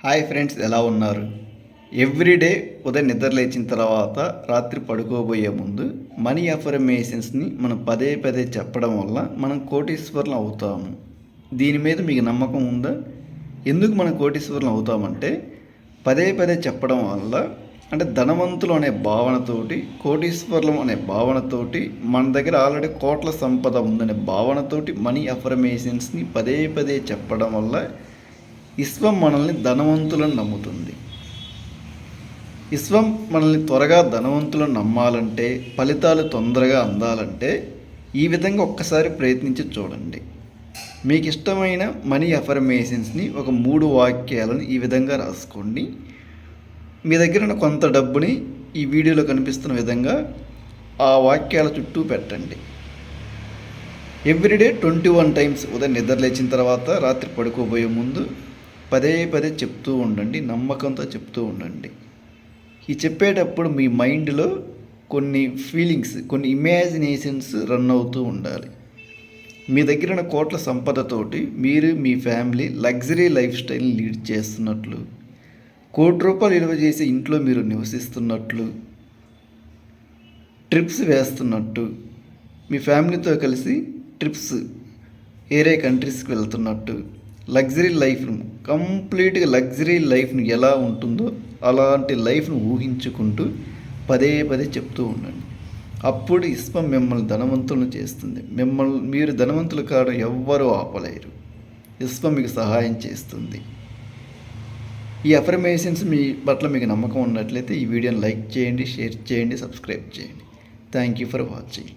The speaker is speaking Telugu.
హాయ్ ఫ్రెండ్స్ ఎలా ఉన్నారు? ఎవ్రీడే ఉదయం నిద్ర లేచిన తర్వాత రాత్రి పడుకోబోయే ముందు మనీ అఫర్మేషన్స్ని మనం పదే పదే చెప్పడం వల్ల మనం కోటీశ్వరులు అవుతాము. దీని మీద మీకు నమ్మకం ఉందా? ఎందుకు మనం కోటీశ్వరులు అవుతామంటే పదే పదే చెప్పడం వల్ల అంటే ధనవంతులు అనే భావనతోటి కోటీశ్వరులం అనే భావనతోటి మన దగ్గర ఆల్రెడీ కోట్ల సంపద ఉందనే భావనతోటి మనీ అఫర్మేషన్స్ని పదే పదే చెప్పడం వల్ల విశ్వం మనల్ని ధనవంతులను నమ్ముతుంది. విశ్వం మనల్ని త్వరగా ధనవంతులను నమ్మాలంటే ఫలితాలు తొందరగా అందాలంటే ఈ విధంగా ఒక్కసారి ప్రయత్నించి చూడండి. మీకు ఇష్టమైన మనీ అఫర్మేషన్స్ని ఒక మూడు వాక్యాలను ఈ విధంగా రాసుకోండి. మీ దగ్గర ఉన్న కొంత డబ్బుని ఈ వీడియోలో కనిపిస్తున్న విధంగా ఆ వాక్యాల చుట్టూ పెట్టండి. ఎవ్రీడే ట్వంటీ వన్ టైమ్స్ ఉదయం నిద్ర లేచిన తర్వాత రాత్రి పడుకోబోయే ముందు పదే పదే చెప్తూ ఉండండి నమ్మకంతో చెప్తూ ఉండండి. ఈ చెప్పేటప్పుడు మీ మైండ్లో కొన్ని ఫీలింగ్స్ కొన్ని ఇమాజినేషన్స్ రన్ అవుతూ ఉండాలి. మీ దగ్గర ఉన్న కోట్ల సంపదతోటి మీరు మీ ఫ్యామిలీ లగ్జరీ లైఫ్ స్టైల్ని లీడ్ చేస్తున్నట్లు కోటి రూపాయలు విలువ చేసే ఇంట్లో మీరు నివసిస్తున్నట్లు ట్రిప్స్ వేస్తున్నట్టు మీ ఫ్యామిలీతో కలిసి ట్రిప్స్ వేరే కంట్రీస్కి వెళ్తున్నట్టు లగ్జరీ లైఫ్ను కంప్లీట్గా లగ్జరీ లైఫ్ను ఎలా ఉంటుందో అలాంటి లైఫ్ను ఊహించుకుంటూ పదే పదే చెప్తూ ఉండండి. అప్పుడు ఇస్పం మిమ్మల్ని ధనవంతులను చేస్తుంది. మిమ్మల్ని మీరు ధనవంతులు కావడం ఎవ్వరూ ఆపలేరు. ఇస్పం మీకు సహాయం చేస్తుంది. ఈ అఫర్మేషన్స్ మీ పట్ల మీకు నమ్మకం ఉన్నట్లయితే ఈ వీడియోని లైక్ చేయండి షేర్ చేయండి సబ్స్క్రైబ్ చేయండి. Thank you for watching